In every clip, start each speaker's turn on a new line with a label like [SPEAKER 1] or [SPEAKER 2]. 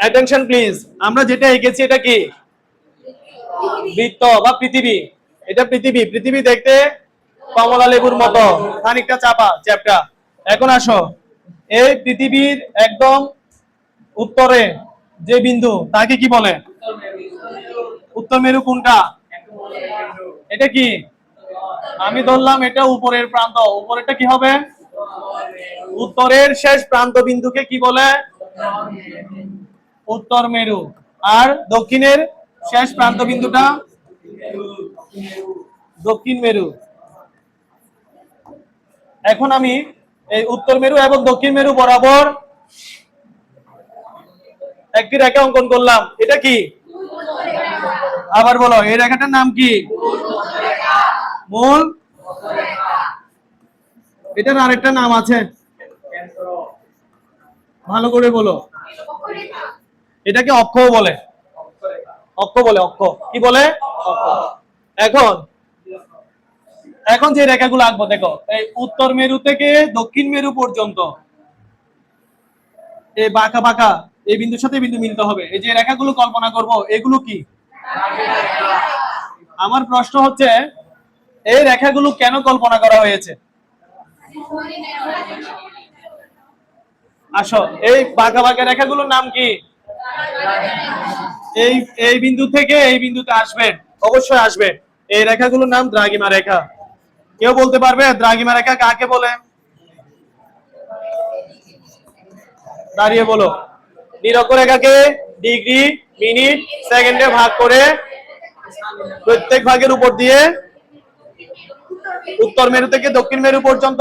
[SPEAKER 1] Attention please আমরা যেটা এঁকেছি, এটা কি? বৃত্ত বা পৃথিবী। এটা পৃথিবী। পৃথিবী দেখতে কমলা লেবুর মতো। খানিকটা চাপা চ্যাপটা। এখন আসো। এই পৃথিবীর একদম উত্তরে যে বিন্দু, তাকে কি বলে? উত্তর মেরু কোনটা? এটা কি? আমি ধরলাম এটা উপরের প্রান্ত। উপরেরটা কি হবে? উত্তরের শেষ প্রান্ত বিন্দুকে কি বলে? উত্তর মেরু আর দক্ষিণের শেষ প্রান্ত বিন্দুটা দক্ষিণ মেরু। এখন আমি এই উত্তর মেরু এবং দক্ষিণ মেরু বরাবর একটি রেখা অঙ্কন করলাম। এটা কি? আবার বলো, এই রেখাটার নাম কি? মূল এটার আরেকটা নাম আছে। ভালো করে বলো। এটাকে অক্ষ বলে। অক্ষ বলে, অক্ষ। কি বলে? এখন এখন যে রেখাগুলো আঁকবো, দেখো, এই উত্তর মেরু থেকে দক্ষিণ মেরু পর্যন্ত। এই বাঁকা বাঁকা এই বিন্দুর সাথে বিন্দু মিলতে হবে। এই যে রেখাগুলো কল্পনা করব, এগুলো কি? আমার প্রশ্ন হচ্ছে, এই রেখাগুলো কেন কল্পনা করা হয়েছে? আসো, এই বাঁকা বাঁকা রেখাগুলোর নাম কি? এই এই বিন্দু থেকে এই বিন্দুতে আসবে অবশ্যই আসবে এই রেখাগুলোর নাম দ্রাগিমা রেখা। কেউ বলতে পারবে দ্রাগিমা রেখা কাকে বলে? দাঁড়িয়ে বলো। নিরক্ষরেখাকে ডিগ্রি, মিনিট, সেকেন্ডে ভাগ করে প্রত্যেক ভাগের উপর দিয়ে উত্তর মেরু থেকে দক্ষিণ মেরু পর্যন্ত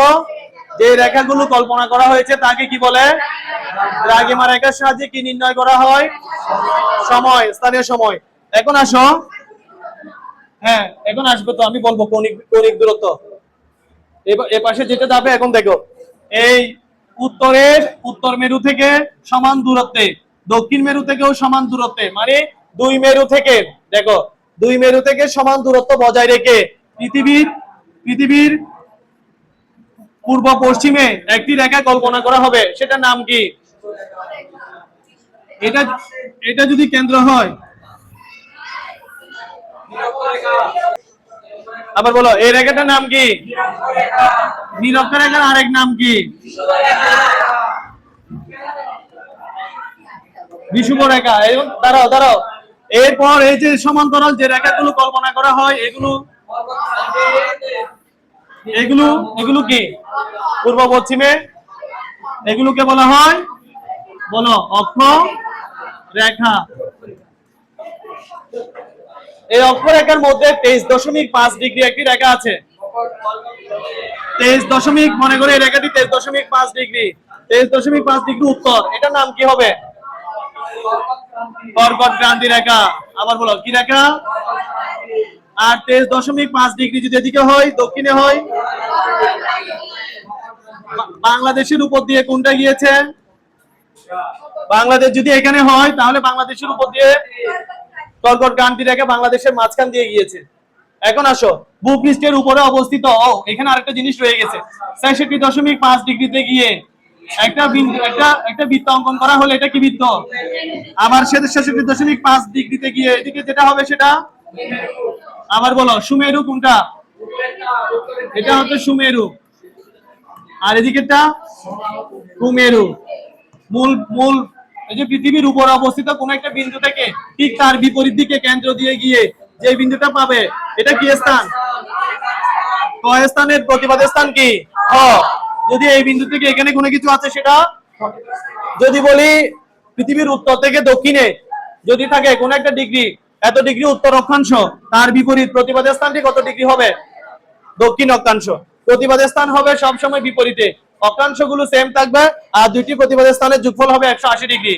[SPEAKER 1] যে রেখাগুলো কল্পনা করা হয়েছে তাকে কি বলে? দ্রাঘিমা রেখার সাহায্যে কি নির্ণয় করা হয়। সময়, স্থানীয় সময়। এখন আসো। হ্যাঁ এখন আসবে তো, আমি বলব কৌণিক কৌণিক দূরত্ব। এ পাশে যেটা যাবে, এখন দেখো। এই উত্তরের, উত্তর মেরু থেকে সমান দূরত্বে, দক্ষিণ মেরু থেকেও সমান দূরত্বে মানে দুই মেরু থেকে, দেখো, দুই মেরু থেকে সমান দূরত্ব বজায় রেখে পৃথিবীর পৃথিবীর পূর্ব পশ্চিমে একটি রেখা কল্পনা করা হবে। সেটার নাম কি? এটা এটা যদি কেন্দ্র হয়। আবার বলো, এই রেখাটার নাম কি? নিরক্ষর রেখার আরেক নাম কি? বিষুব রেখা। এই দাঁড়াও দাঁড়াও। এরপর এই যে সমান্তরাল যে রেখাগুলো কল্পনা করা হয়, এগুলো এগুলো এগুলো কি? পূর্ব পশ্চিমে, এগুলোকে বলা হয় বলো, অক্ষ, রেখা। এই অক্ষরেখার মধ্যে তেইশ দশমিক পাঁচ ডিগ্রি একটি রেখা আছে। তেইশ দশমিক, মনে করে এই রেখাটি তেইশ দশমিক পাঁচ ডিগ্রি। তেইশ দশমিক পাঁচ ডিগ্রি উত্তর। এটার নাম কি হবে? কর্কট ক্রান্তি রেখা। আবার বলো, কি রেখা? আর তেইশ দশমিক পাঁচ ডিগ্রি যদি এদিকে হয়, দক্ষিণে হয়? বাংলাদেশের উপর দিয়ে কোনটা গিয়েছে? বাংলাদেশ যদি এখানে হয়, তাহলে বাংলাদেশের উপর দিয়ে কর্কট রেখা বাংলাদেশের মাঝখান দিয়ে গিয়েছে। এখন আসো ভূপৃষ্ঠের উপরে অবস্থিত। এখানে আরেকটা জিনিস রয়ে গেছে। ছেষট্টি দশমিক পাঁচ ডিগ্রিতে গিয়ে একটা একটা একটা বৃত্ত অঙ্কন করা হলে, এটা কি বৃত্ত? আবার সেটা ছেষট্টি দশমিক পাঁচ ডিগ্রিতে গিয়ে, এদিকে যেটা হবে সেটা? আবার বলো, সুমেরু কোনটা? এটা হচ্ছে সুমেরু। আর এদিকেরটা? কুমেরু মূল মূল, এই যে পৃথিবীর উপর অবস্থিত কোন একটা বিন্দু থেকে ঠিক তার বিপরীত দিকে কেন্দ্র দিয়ে গিয়ে যে বিন্দুটা পাবে, এটা কি স্থান? স্থানের প্রতিবাদের স্থান কি? যদি এই বিন্দু থেকে এখানে কোনো কিছু আছে, সেটা যদি বলি পৃথিবীর উত্তর থেকে দক্ষিণে, যদি থাকে কোন একটা ডিগ্রি, এত ডিগ্রি উত্তর অক্ষাংশ, তার বিপরীত প্রতিবাদের স্থানটি কত ডিগ্রি হবে? দক্ষিণ অক্ষাংশ। প্রতিবাদের স্থান হবে সবসময় বিপরীতে। অক্ষাংশগুলো সেম থাকবে আর দুইটি প্রতিবাদের স্থানের যোগফল হবে একশো আশি ডিগ্রি।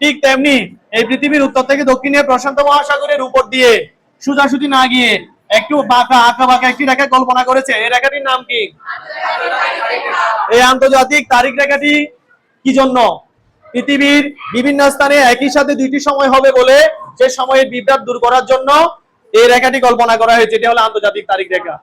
[SPEAKER 1] ঠিক তেমনি এই পৃথিবীর উত্তর থেকে দক্ষিণে প্রশান্ত মহাসাগরের উপর দিয়ে সোজাসুজি না গিয়ে একটু বাঁকা, আঁকা বাঁকা একটি রেখা কল্পনা করেছে। এই রেখাটির নাম কি? এই আন্তর্জাতিক তারিখ রেখাটি কি জন্য? পৃথিবীর বিভিন্ন স্থানে একই সাথে দুইটি সময় হবে বলে সে সময়ের বিভ্রাট দূর করার জন্য এই রেখাটি কল্পনা করা হয়েছে। এটা হলো আন্তর্জাতিক তারিখ রেখা।